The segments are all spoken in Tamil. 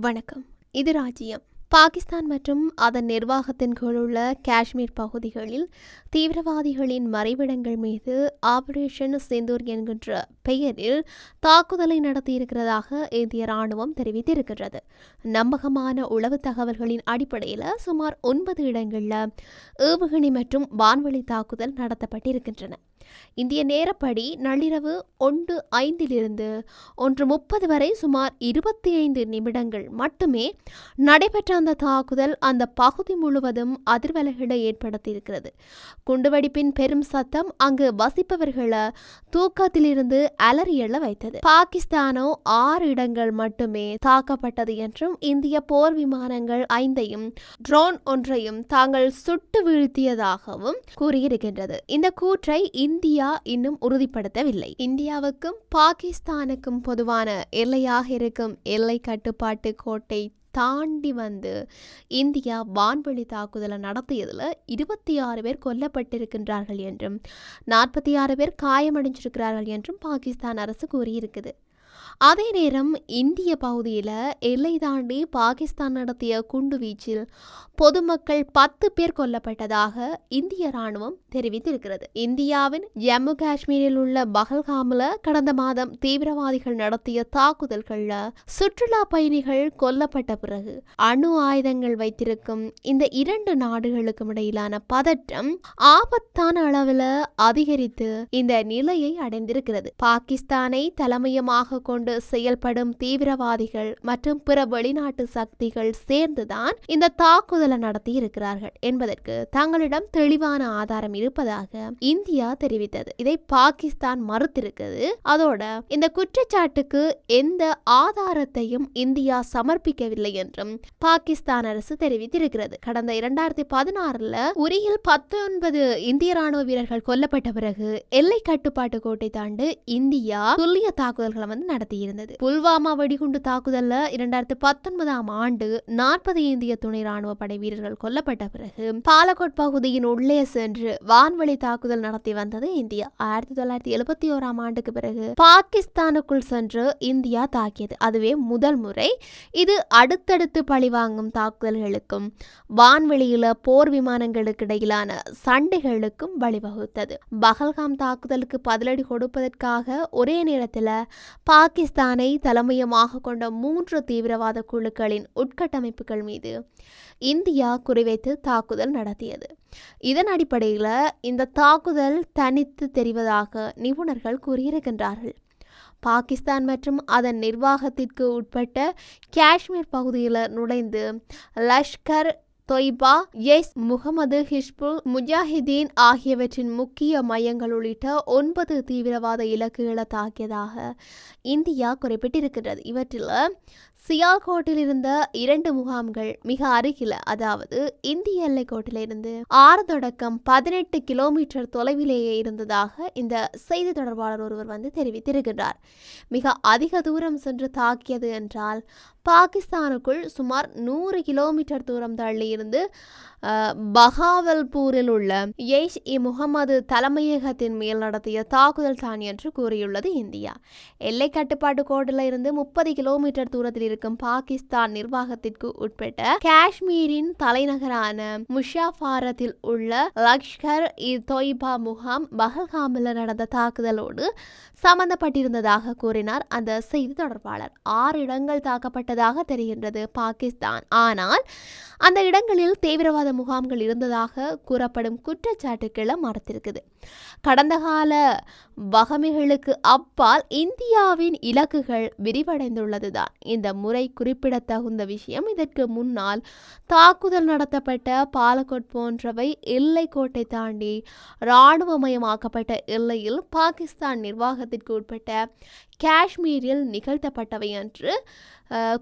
வணக்கம். இது ராஜ்யம். பாகிஸ்தான் மற்றும் அதன் நிர்வாகத்தின் கீழ் உள்ள காஷ்மீர் பகுதிகளில் தீவிரவாதிகளின் மறைவிடங்கள் மீது ஆபரேஷன் சிந்தூர் என்கின்ற பெயரில் தாக்குதலை நடத்தியிருக்கிறதாக இந்திய ராணுவம் தெரிவித்திருக்கிறது நம்பகமான உளவு தகவல்களின் அடிப்படையில் சுமார் ஒன்பது இடங்களில் ஏவுகணை மற்றும் வான்வழி தாக்குதல் நடத்தப்பட்டிருக்கின்றன. இந்திய நேரப்படி நள்ளிரவு ஒன்று ஐந்திலிருந்து ஒன்று முப்பது வரை சுமார் இருபத்தி ஐந்து நிமிடங்கள் மட்டுமே நடைபெற்ற அந்த தாக்குதல் அந்த பகுதி முழுவதும் அதிர்வலைகளை ஏற்படுத்தியிருக்கிறது. குண்டுவெடிப்பின் பெரும் சத்தம் அங்கு வசிப்பவர்களை தூக்கத்திலிருந்து அலறியல வைத்தது. பாகிஸ்தானோ ஆறு இடங்கள் மட்டுமே தாக்கப்பட்டது என்றும் இந்திய போர் விமானங்கள் ஐந்தையும் ட்ரோன் ஒன்றையும் தாங்கள் சுட்டு வீழ்த்தியதாகவும் கூறியிருக்கின்றது. இந்த கூற்றை இந்தியா இன்னும் உறுதிப்படுத்தவில்லை. இந்தியாவுக்கும் பாகிஸ்தானுக்கும் பொதுவான எல்லையாக இருக்கும் எல்லை கட்டுப்பாட்டு கோட்டை தாண்டி வந்து இந்தியா வான்வெளி தாக்குதலை நடத்தியதில் இருபத்தி ஆறு பேர் கொல்லப்பட்டிருக்கின்றார்கள் என்றும் நாற்பத்தி ஆறு பேர் காயமடைஞ்சிருக்கிறார்கள் என்றும் பாகிஸ்தான் அரசு கூறியிருக்குது. அதே நேரம் இந்திய பகுதியில் எல்லை தாண்டி பாகிஸ்தான் நடத்திய குண்டுவீச்சில் பொதுமக்கள் பத்து பேர் கொல்லப்பட்டதாக இந்திய ராணுவம் தெரிவித்திருக்கிறது. இந்தியாவின் ஜம்மு காஷ்மீரில் உள்ள பகல்காமில் கடந்த மாதம் தீவிரவாதிகள் நடத்திய தாக்குதல்களில் சுற்றுலா பயணிகள் கொல்லப்பட்ட பிறகு அணு ஆயுதங்கள் வைத்திருக்கும் இந்த இரண்டு நாடுகளுக்கும் இடையிலான பதற்றம் ஆபத்தான அளவில் அதிகரித்து இந்த நிலையை அடைந்திருக்கிறது. பாகிஸ்தானை தலைமையமாக கொண்டு செயல்படும் தீவிரவாதிகள் மற்றும் பிற வெளிநாட்டு சக்திகள் சேர்ந்துதான் இந்த தாக்குதலை நடத்தி இருக்கிறார்கள் என்பதற்கு தங்களிடம் தெளிவான ஆதாரம் இருப்பதாக இந்தியா தெரிவித்தது. இதை பாகிஸ்தான் மறுத்திருக்கிறது. அதோட இந்த குற்றச்சாட்டுக்கு எந்த ஆதாரத்தையும் இந்தியா சமர்ப்பிக்கவில்லை என்றும் பாகிஸ்தான் அரசு தெரிவித்திருக்கிறது. கடந்த இரண்டாயிரத்தி பதினாறுல உரியில் பத்தொன்பது இந்திய ராணுவ வீரர்கள் கொல்லப்பட்ட பிறகு எல்லை கட்டுப்பாட்டு கோட்டை தாண்டு இந்தியா துல்லிய தாக்குதல்களை வந்து நடத்தியிருந்தது புல்வாமா வெடிகுண்டு தாக்குதல்ல இரண்டாயிரத்தி பத்தொன்பதாம் ஆண்டு நாற்பது இந்திய துணை ராணுவ படை வீரர்கள் கொல்லப்பட்ட பிறகு பாலக்கோட் பகுதியின் உள்ளே சென்று வான்வழி தாக்குதல் நடத்தி வந்தது இந்தியா. ஆயிரத்தி தொள்ளாயிரத்தி எழுபத்தி ஓராம் ஆண்டுக்கு பிறகு பாகிஸ்தானுக்குள் சென்று இந்தியா தாக்கியது. அதுவே முதல் முறை. இது அடுத்தடுத்து பழிவாங்கும் தாக்குதல்களுக்கும் வான்வெளியில போர் விமானங்களுக்கு இடையிலான சண்டைகளுக்கும் வழிவகுத்தது. பகல்காம் தாக்குதலுக்கு பதிலடி கொடுப்பதற்காக ஒரே நேரத்தில் பாகிஸ்தான் பாகிஸ்தானை தலைமையமாக கொண்ட மூன்று தீவிரவாத குழுக்களின் உட்கட்டமைப்புகள் மீது இந்தியா குறிவைத்து தாக்குதல் நடத்தியது. இதன் அடிப்படையில் இந்த தாக்குதல் தனித்து தெரிவதாக நிபுணர்கள் கூறியிருக்கின்றார்கள். பாகிஸ்தான் மற்றும் அதன் நிர்வாகத்திற்கு உட்பட்ட காஷ்மீர் பகுதியில் நுழைந்து லஷ்கர் தொய்பா எஸ் முகமது ஹிஷ்புல் முஜாஹிதீன் ஆகியவற்றின் முக்கிய மையங்கள் உள்ளிட்ட ஒன்பது தீவிரவாத இலக்குகளை தாக்கியதாக இந்தியா குறிப்பிட்டிருக்கின்றது. இவற்றில் சியால்கோட்டில் இருந்த இரண்டு முகாம்கள் மிக அருகில அதாவது இந்திய எல்லைக்கோட்டிலிருந்து ஆறு தொடக்கம் பதினெட்டு கிலோமீட்டர் தொலைவிலேயே இருந்ததாக இந்த செய்தி தொடர்பாளர் ஒருவர் வந்து தெரிவித்திருக்கிறார் மிக அதிக தூரம் சென்று தாக்கியது என்றால் பாகிஸ்தானுக்குள் சுமார் நூறு கிலோமீட்டர் தூரம் தள்ளி இருந்து பஹாவல்பூரில் உள்ள எய்ஷ் இ முகமது தலைமையகத்தின் மேல் நடத்திய தாக்குதல் தான் என்று கூறியுள்ளது இந்தியா. எல்லை கட்டுப்பாட்டு கோட்டில் இருந்து முப்பது கிலோமீட்டர் தூரத்தில் இருக்கும் பாகிஸ்தான் நிர்வாகத்திற்கு உட்பட்ட காஷ்மீரின் தலைநகரான முஷாஃபாரத்தில் உள்ள லஷ்கர் இ தொய்பா முகாம் பஹல்காமில் நடந்த தாக்குதலோடு சம்பந்தப்பட்டிருந்ததாக கூறினார் அந்த செய்தி தொடர்பாளர். ஆறு இடங்கள் தாக்கப்பட்டதாக தெரிகின்றது பாகிஸ்தான். ஆனால் அந்த இடங்களில் தீவிரவாத முகாம்கள் இருந்ததாக கூறப்படும் குற்றச்சாட்டுக்களை மறுத்திருக்குது. கடந்த கால வகமைகளுக்கு அப்பால் இந்தியாவின் இலக்குகள் விரிவடைந்துள்ளதுதான். இந்த முறை குறிப்பிடத்தகுந்த விஷயம். இதற்கு முன்னால் தாக்குதல் நடத்தப்பட்ட பாலக்கோட் போன்றவை எல்லை கோட்டை தாண்டி இராணுவமயமாக்கப்பட்ட எல்லையில் பாகிஸ்தான் நிர்வாகத்திற்கு உட்பட்ட காஷ்மீரில் நிகழ்த்தப்பட்டவை என்று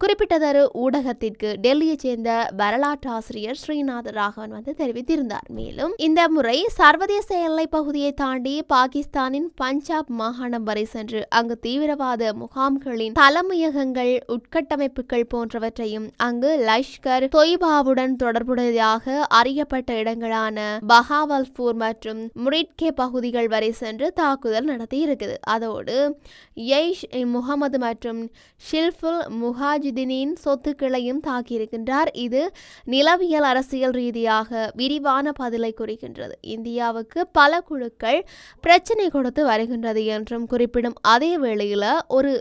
குறிப்பிட்டதொரு ஊடகத்திற்கு டெல்லியைச் சேர்ந்த வரலாற்று ஆசிரியர் ஸ்ரீநாத் ராகவன் வந்து தெரிவித்திருந்தார். மேலும் இந்த முறை சர்வதேச எல்லை பகுதியை தாண்டி பாகிஸ்தானின் பஞ்சாப் மாகாணம் வரை சென்று அங்கு தீவிரவாத முகாம்களின் தலைமையகங்கள் உட்கட்டமைப்புகள் போன்றவற்றையும் அங்கு லஷ்கர் தொய்பாவுடன் தொடர்புடையதாக அறியப்பட்ட இடங்களான பஹாவல்பூர் மற்றும் முரிட்கே பகுதிகள் வரை சென்று தாக்குதல் நடத்தி இருக்குது அதோடு எய்ஷ் முகமது மற்றும் ஷில்ஃபுல் முஹாஜிதினின் சொத்துக்களையும் தாக்கியிருக்கின்றார். இது நிலவியல் அரசியல் ரீதியாக விரிவான பதிலை குறிக்கின்றது இந்தியாவுக்கு பல குழுக்கள் பிரச்சனை கொடுத்து வருகின்றது என்றும் குறிப்பிடும் அதே வேளையில் ஒரு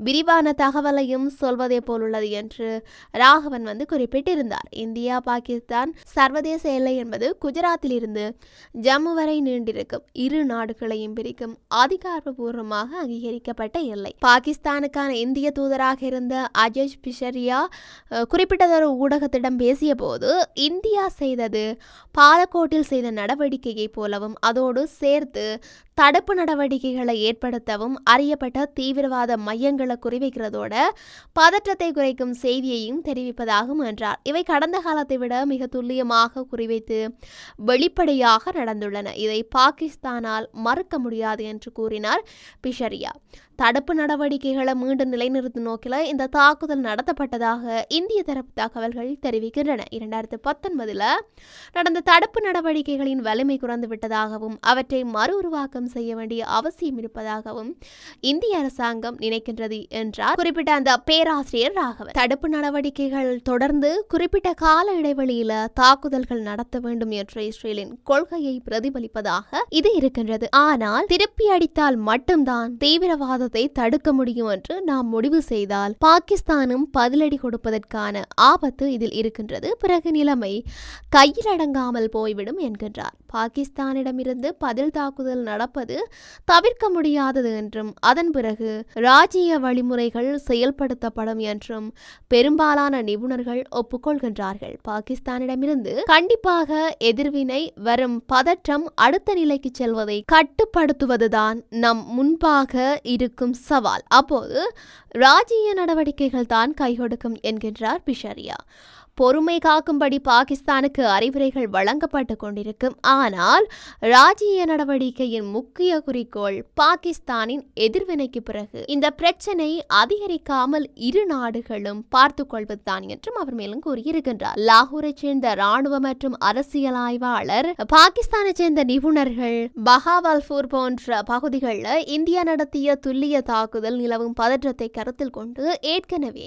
விரிவான தகவலையும் சொல்வதே போலுள்ளது என்று ராகவன் வந்து குறிப்பிட்டிருந்தார். இந்தியா பாகிஸ்தான் சர்வதேச எல்லை என்பது குஜராத்தில் இருந்து ஜம்மு வரை நீண்டிருக்கும். இரு நாடுகளையும் பிரிக்கும் அதிகாரப்பூர்வமாக அங்கீகரிக்கப்பட்ட எல்லை. பாகிஸ்தானுக்கான இந்திய தூதராக இருந்த அஜய் பிஷரியா குறிப்பிட்டதொரு ஊடகத்திடம் பேசிய போது இந்தியா செய்தது பாலக்கோட்டில் செய்த நடவடிக்கையைப் போலவும் அதோடு சேர்த்து தடுப்பு நடவடிக்கைகளை ஏற்படுத்தவும் அறியப்பட்ட தீவிரவாத மையங்களை குறிவைக்கிறதோட பதற்றத்தை குறைக்கும் செய்தியையும் தெரிவிப்பதாகும் என்றார். இவை கடந்த காலத்தை விட மிக துல்லியமாக குறிவைத்து வெளிப்படையாக நடந்துள்ளன. இதை பாகிஸ்தானால் மறுக்க முடியாது என்று கூறினார் பிஷரியா. தடுப்பு நடவடிக்கைகளை மீண்டும் நிலைநிறுத்தும் நோக்கில் இந்த தாக்குதல் நடத்தப்பட்டதாக இந்திய தரப்பு தகவல்கள் தெரிவிக்கின்றன. இரண்டாயிரத்து பத்தொன்பதில் நடந்த தடுப்பு நடவடிக்கைகளின் வலிமை குறைந்து விட்டதாகவும் அவற்றை மறு உருவாக்கம் செய்ய வேண்டிய அவசியம் இருப்பதாகவும் இந்திய அரசாங்கம் நினைக்கின்றது என்றார். குறிப்பிட்ட அந்த பேராசிரியர் ராகவன். தடுப்பு நடவடிக்கைகள் தொடர்ந்து குறிப்பிட்ட கால இடைவெளியில தாக்குதல்கள் நடத்த வேண்டும் என்ற இஸ்ரேலின் கொள்கையை பிரதிபலிப்பதாக இது இருக்கின்றது. ஆனால் திருப்பி அடித்தால் மட்டும்தான் தீவிரவாதத்தை தடுக்க முடியும் என்று நாம் முடிவு செய்தால் பாகிஸ்தானும் பதிலடி கொடுப்பதற்கான ஆபத்து இதில் இருக்கின்றது. பிறகு நிலைமை கையில் அடங்காமல் போய்விடும் என்கின்றார். பாகிஸ்தானிடமிருந்து பதில் தாக்குதல் நடப்பது தவிர்க்க முடியாதது என்றும் அதன் பிறகு ராஜ்ய வழிமுறைகள் செயல்படுத்தப்படும் என்றும் பெரும்பாலான நிபுணர்கள் ஒப்புக்கொள்கின்றார்கள். பாகிஸ்தானிடமிருந்து கண்டிப்பாக எதிர்வினை வரும் பதற்றம் அடுத்த நிலைக்கு செல்வதை கட்டுப்படுத்துவதுதான் நம் முன்பாக இருக்கும் சவால். அப்போது ராஜீய நடவடிக்கைகள் தான் கைகொடுக்கும் என்கின்றார் பிஷரியா. பொறுமை காக்கும்படி பாகிஸ்தானுக்கு அறிவுரைகள் வழங்கப்பட்டு கொண்டிருக்கும். ஆனால் ராஜீய நடவடிக்கையின் முக்கிய குறிக்கோள் பாகிஸ்தானின் எதிர்வினைக்கு பிறகு. இந்த பிரச்சனை அதிகரிக்காமல் இரு நாடுகளும் பார்த்து கொள்வதுதான் என்றும் அவர் மேலும் கூறியிருக்கின்றார். லாகூரை சேர்ந்த ராணுவ மற்றும் அரசியல் ஆய்வாளர் பாகிஸ்தானை சேர்ந்த நிபுணர்கள் பஹாவல்பூர் போன்ற பகுதிகளில் இந்தியா நடத்திய துல்லிய தாக்குதல் நிலவும் பதற்றத்தை கருத்தில் கொண்டு ஏற்கனவே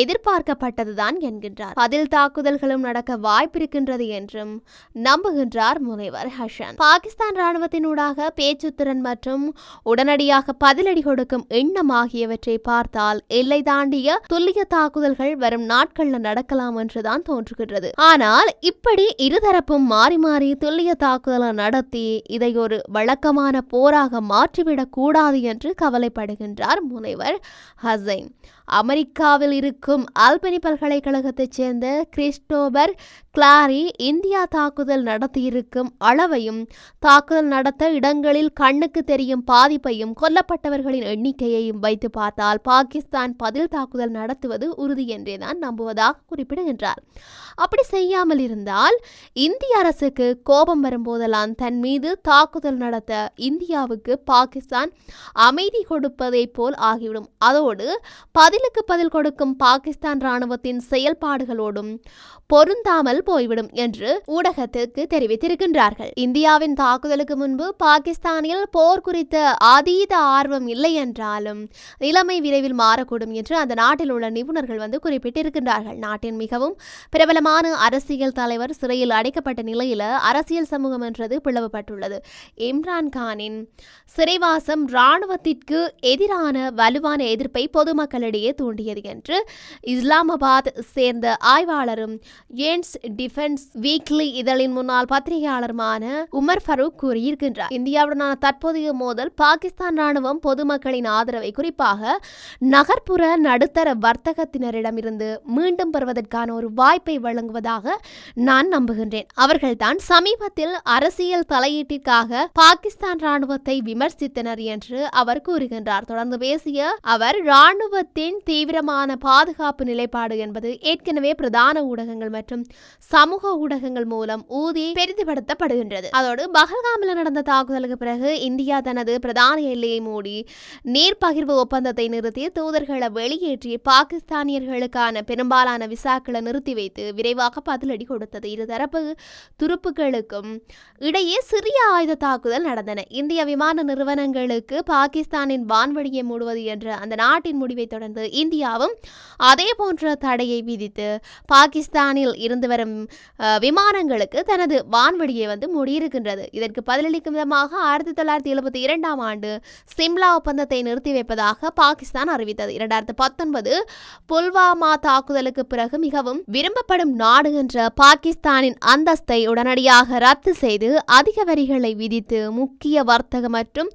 எதிர்பார்க்கப்பட்டதுதான் என்கின்றார். பதில் தாக்குதல்களும் நடக்க வாய்ப்பிருக்கின்றது என்றும் நம்புகின்றார் முனைவர் ஹஷன். பாகிஸ்தான் ராணுவத்தினூடாக பேச்சுத்திறன் மற்றும் உடனடியாக பதிலடி கொடுக்கும் எண்ணம் ஆகியவற்றை பார்த்தால் எல்லை தாண்டிய துல்லிய தாக்குதல்கள் வரும் நாட்கள்ல நடக்கலாம் என்றுதான் தோன்றுகின்றது. ஆனால் இப்படி இருதரப்பும் மாறி மாறி துல்லிய தாக்குதலை நடத்தி இதை ஒரு வழக்கமான போராக மாற்றிவிடக் கூடாது என்று கவலைப்படுகின்றார் முனைவர் هذين. அமெரிக்காவில் இருக்கும் ஆல்பனி பல்கலைக்கழகத்தைச் சேர்ந்த கிறிஸ்டோபர் கிளாரி இந்தியா தாக்குதல் நடத்தியிருக்கும் அளவையும் தாக்குதல் நடத்த இடங்களில் கண்ணுக்கு தெரியும் பாதிப்பையும் கொல்லப்பட்டவர்களின் எண்ணிக்கையையும் வைத்து பார்த்தால் பாகிஸ்தான் பதில் தாக்குதல் நடத்துவது உறுதி என்றே தான் நம்புவதாக குறிப்பிடுகின்றார். அப்படி செய்யாமல் இருந்தால் இந்திய அரசுக்கு கோபம் வரும்போதெல்லாம் தன் மீது தாக்குதல் நடத்த இந்தியாவுக்கு பாகிஸ்தான் அமைதி கொடுப்பதை போல் ஆகிவிடும். அதோடு பதிலுக்கு பதில் கொடுக்கும் பாகிஸ்தான் ராணுவத்தின் செயல்பாடுகளோடும் பொருந்தாமல் போய்விடும் என்று ஊடகத்திற்கு தெரிவித்திருக்கின்றார்கள். இந்தியாவின் தாக்குதலுக்கு முன்பு பாகிஸ்தானில் போர் குறித்த அதீத ஆர்வம் இல்லை என்றாலும் நிலைமை விரைவில் மாறக்கூடும் என்று அந்த நாட்டில் உள்ள நிபுணர்கள் வந்து குறிப்பிட்டிருக்கின்றார்கள். நாட்டின் மிகவும் பிரபலமான அரசியல் தலைவர் சிறையில் அடைக்கப்பட்ட நிலையில அரசியல் சமூகம் என்றது பிளவுபட்டுள்ளது. இம்ரான் கானின் சிறைவாசம் இராணுவத்திற்கு எதிரான வலுவான எதிர்ப்பை பொதுமக்களிடையே தூண்டியது என்று இஸ்லாமாபாத் சேர்ந்த ஆய்வாளரும் ஏன்ஸ் டிஃபென்ஸ் வீக்லி இதழின் முன்னாள் பத்திரிகையாளருமான உமர் ஃபரூக் கூறியிருக்கின்றார். இந்தியாவுடனான தற்போதைய மோதல் பாகிஸ்தான் ராணுவம் பொதுமக்களின் ஆதரவை குறிப்பாக நகர்ப்புற நடுத்தர வர்த்தகத்தினரிடமிருந்து மீண்டும் பெறுவதற்கான ஒரு வாய்ப்பை வழங்குவதாக நான் நம்புகின்றேன். அவர்கள்தான் சமீபத்தில் அரசியல் தலையீட்டிற்காக பாகிஸ்தான் ராணுவத்தை விமர்சித்தனர் என்று அவர் கூறுகின்றார். தொடர்ந்து பேசிய அவர் ராணுவத்தின் பாகிஸ்தானின் தீவிரமான பாதுகாப்பு நிலைப்பாடு என்பது ஏற்கனவே பிரதான ஊடகங்கள் மற்றும் சமூக ஊடகங்கள் மூலம் ஊதி பெரிதுபடுத்தப்படுகின்றது. அதோடு பஹல்காமில் நடந்த தாக்குதலுக்கு பிறகு இந்தியா தனது பிரதான எல்லையை மூடி நீர் பகிர்வு ஒப்பந்தத்தை நிறுத்தி தூதர்களை வெளியேற்றி பாகிஸ்தானியர்களுக்கான பெரும்பாலான விசாக்களை நிறுத்தி வைத்து விரைவாக பதிலடி கொடுத்தது. இருதரப்பு துருப்புகளுக்கும் இடையே சிறிய ஆயுத தாக்குதல் நடந்தன. இந்திய விமான நிறுவனங்களுக்கு பாகிஸ்தானின் வான்வழியை மூடுவது என்ற அந்த நாட்டின் முடிவை தொடர்ந்து இந்தியாவும் அதே போன்ற தடையை விதித்து பாகிஸ்தானில் இருந்து வரும் விமானங்களுக்கு தனது வான்வெளியை வந்து மூடியிருக்கின்றது. இதற்கு பதிலளிக்கும் விதமாக ஆயிரத்தி தொள்ளாயிரத்தி எழுபத்தி இரண்டாம் ஆண்டு சிம்லா ஒப்பந்தத்தை நிறுத்தி வைப்பதாக பாகிஸ்தான் அறிவித்தது. இரண்டாயிரத்தி பத்தொன்பது புல்வாமா தாக்குதலுக்கு பிறகு மிகவும் விரும்பப்படும் நாடு என்ற பாகிஸ்தானின் அந்தஸ்தை உடனடியாக ரத்து செய்து அதிக வரிகளை விதித்து முக்கிய வர்த்தக மற்றும்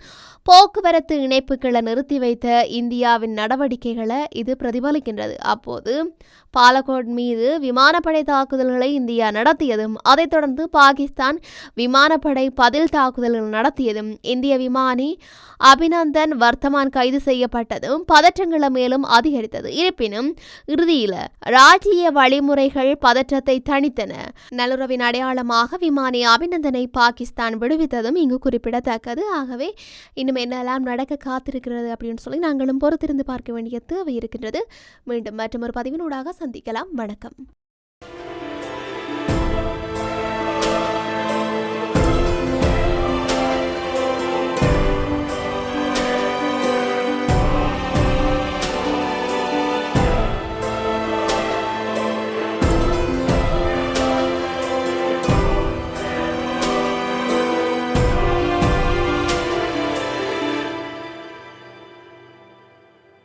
போக்குவரத்து இணைப்புகளை நிறுத்தி வைத்த இந்தியாவின் நடவடிக்கைகளை இது பிரதிபலிக்கின்றது. அப்போது பாலகோட் மீது விமானப்படை தாக்குதல்களை இந்தியா நடத்தியதும் அதைத் தொடர்ந்து பாகிஸ்தான் விமானப்படை பதில் தாக்குதல்கள் நடத்தியதும் இந்திய விமானி அபிநந்தன் வர்த்தமான் கைது செய்யப்பட்டதும் பதற்றங்களை மேலும் அதிகரித்தது. இருப்பினும் இறுதியில் ராஜ்ஜிய வழிமுறைகள் பதற்றத்தை தணித்தன. நல்லுறவின் அடையாளமாக விமானி அபிநந்தனை பாகிஸ்தான் விடுவித்ததும் இங்கு குறிப்பிடத்தக்கது. ஆகவே இன்னும் என்னெல்லாம் நடக்க காத்திருக்கிறது அப்படின்னு சொல்லி நாங்களும் பொறுத்திருந்து பார்க்க வேண்டியது இருக்கின்றது மீண்டும் மற்றொரு பதிவினூடாக சந்திக்கலாம். வணக்கம்.